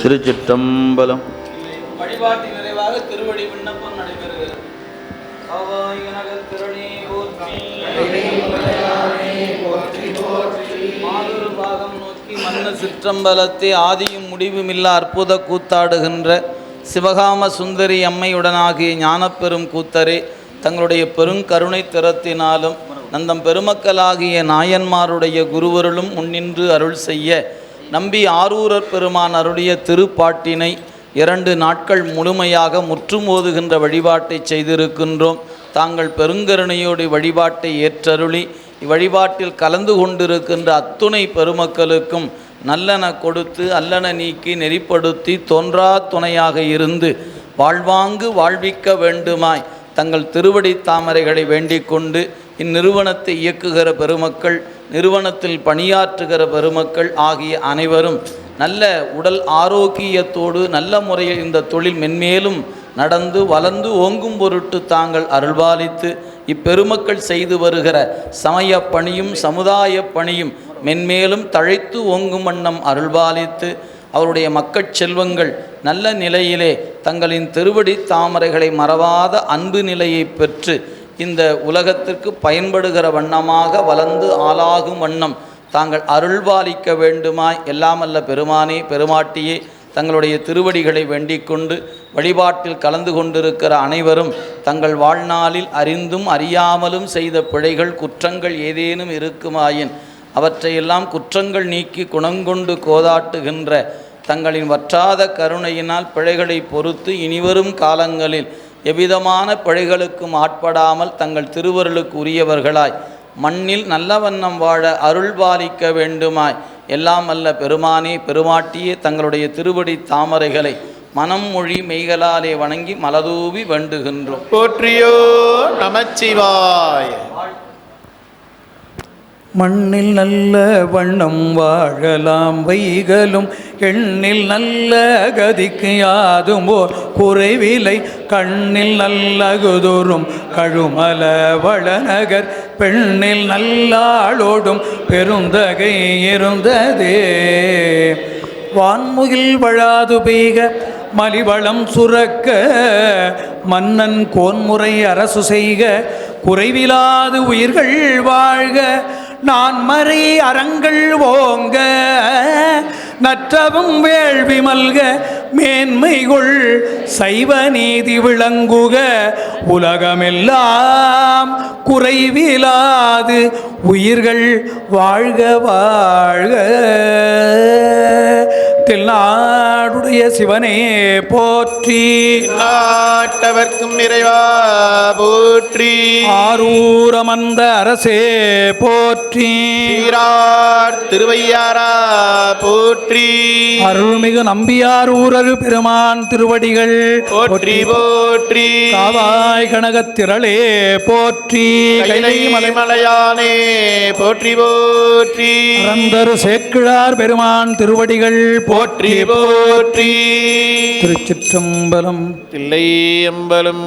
திருச்சிற்றம்பலம். வழிபாட்டின் நிறைவாக திருவடி விண்ணப்பம் நடைபெறுகிறது. பாகம் நோக்கி மன்ன சிற்றம்பலத்தை ஆதியும் முடிவுமில்லா அற்புத கூத்தாடுகின்ற சிவகாம சுந்தரி அம்மையுடனாகிய ஞானப்பெரும் கூத்தரே தங்களுடைய பெருங்கருணை திறத்தினாலும் நந்தம் பெருமக்களாகிய நாயன்மாருடைய குருவருளும் முன்னின்று அருள் செய்ய நம்பி ஆரூரர் பெருமான் அருளிய திருப்பாட்டினை இரண்டு நாட்கள் முழுமையாக முற்றுமோதுகின்ற வழிபாட்டை செய்திருக்கின்றோம். தாங்கள் பெருங்கருணையோடு வழிபாட்டை ஏற்றருளி இவ்வழிபாட்டில் கலந்து கொண்டிருக்கின்ற அத்துணை பெருமக்களுக்கும் நல்லன கொடுத்து அல்லன நீக்கி நெறிப்படுத்தி தோன்றா துணையாக இருந்து வாழ்வாங்கு வாழ்விக்க வேண்டுமாய் தங்கள் திருவடி தாமரைகளை வேண்டிக் கொண்டு இந்நிறுவனத்தை இயக்குகிற பெருமக்கள் நிறுவனத்தில் பணியாற்றுகிற பெருமக்கள் ஆகிய அனைவரும் நல்ல உடல் ஆரோக்கியத்தோடு நல்ல முறையில் இந்த தொழில் மென்மேலும் நடந்து வளர்ந்து ஓங்கும் பொருட்டு தாங்கள் அருள்பாலித்து இப்பெருமக்கள் செய்து வருகிற சமய பணியும் சமுதாய பணியும் மென்மேலும் தழைத்து ஓங்கும் வண்ணம் அருள்பாலித்து அவருடைய மக்கட் செல்வங்கள் நல்ல நிலையிலே தங்களின் திருவடி தாமரைகளை மறவாத அன்பு நிலையை பெற்று இந்த உலகத்திற்கு பயன்படுகிற வண்ணமாக வளர்ந்து ஆளாகும் வண்ணம் தாங்கள் அருள்பாலிக்க வேண்டுமாய் எல்லாமல்ல பெருமானே பெருமாட்டியே தங்களுடைய திருவடிகளை வேண்டிக் கொண்டு வழிபாட்டில் கலந்து கொண்டிருக்கிற அனைவரும் தங்கள் வாழ்நாளில் அறிந்தும் அறியாமலும் செய்த பிழைகள் குற்றங்கள் ஏதேனும் இருக்குமாயின் அவற்றையெல்லாம் குற்றங்கள் நீக்கி குணங்கொண்டு கோதாட்டுகின்ற தங்களின் வற்றாத கருணையினால் பிழைகளை பொறுத்து இனிவரும் காலங்களில் எவ்விதமான பிழைகளுக்கும் ஆட்படாமல் தங்கள் திருவருளுக்கு உரியவர்களாய். மண்ணில் நல்ல வண்ணம் வாழ அருள் பாலிக்க வேண்டுமாய். எல்லாம் அல்ல பெருமானே பெருமாட்டியே தங்களுடைய திருவடி தாமரைகளை மனம் மொழி மெய்களாலே வணங்கி மலதூவி வேண்டுகின்றோம். போற்றியோ நமச்சிவாய். மண்ணில் நல்ல வண்ணம் வாழலாம் வைகளும் எண்ணில் நல்ல கதிக்கு யாதும் ஓர் குறைவிலை கண்ணில் நல்லகுதோறும் கழுமல வளநகர் பெண்ணில் நல்லாளோடும் பெருந்தகை இருந்ததே. வான்முகில் வழாது பெய்க மலிவளம் சுரக்க மன்னன் கோன்முறை அரசு செய்க குறைவிலாது உயிர்கள் வாழ்க நான் மறை அறங்கள் ஓங்க நற்றவும் வேள்வி மல்க மேன்மைகுள் சைவ நீதி விளங்குக. உலகமெல்லாம் குறைவிலாது உயிர்கள் வாழ்க வாழ்க. தென்னாடுடைய சிவனே போற்றி. நாட்டவர்க்கும் நிறைவா போற்றி. ஆரூரமந்த அரசே போற்றி. திருவையாரா போற்றி. அருள்மிகு நம்பியாரூரரு பெருமான் திருவடிகள் போற்றி போற்றி. காவாய் கனகத்திரளே போற்றி. கைலை மலைமலையானே போற்றி போற்றி. அறந்தரு சேக்கிழார் பெருமான் திருவடிகள் போற்றி போற்றி. திருச்சிற்றம்பலம். தில்லை அம்பலம்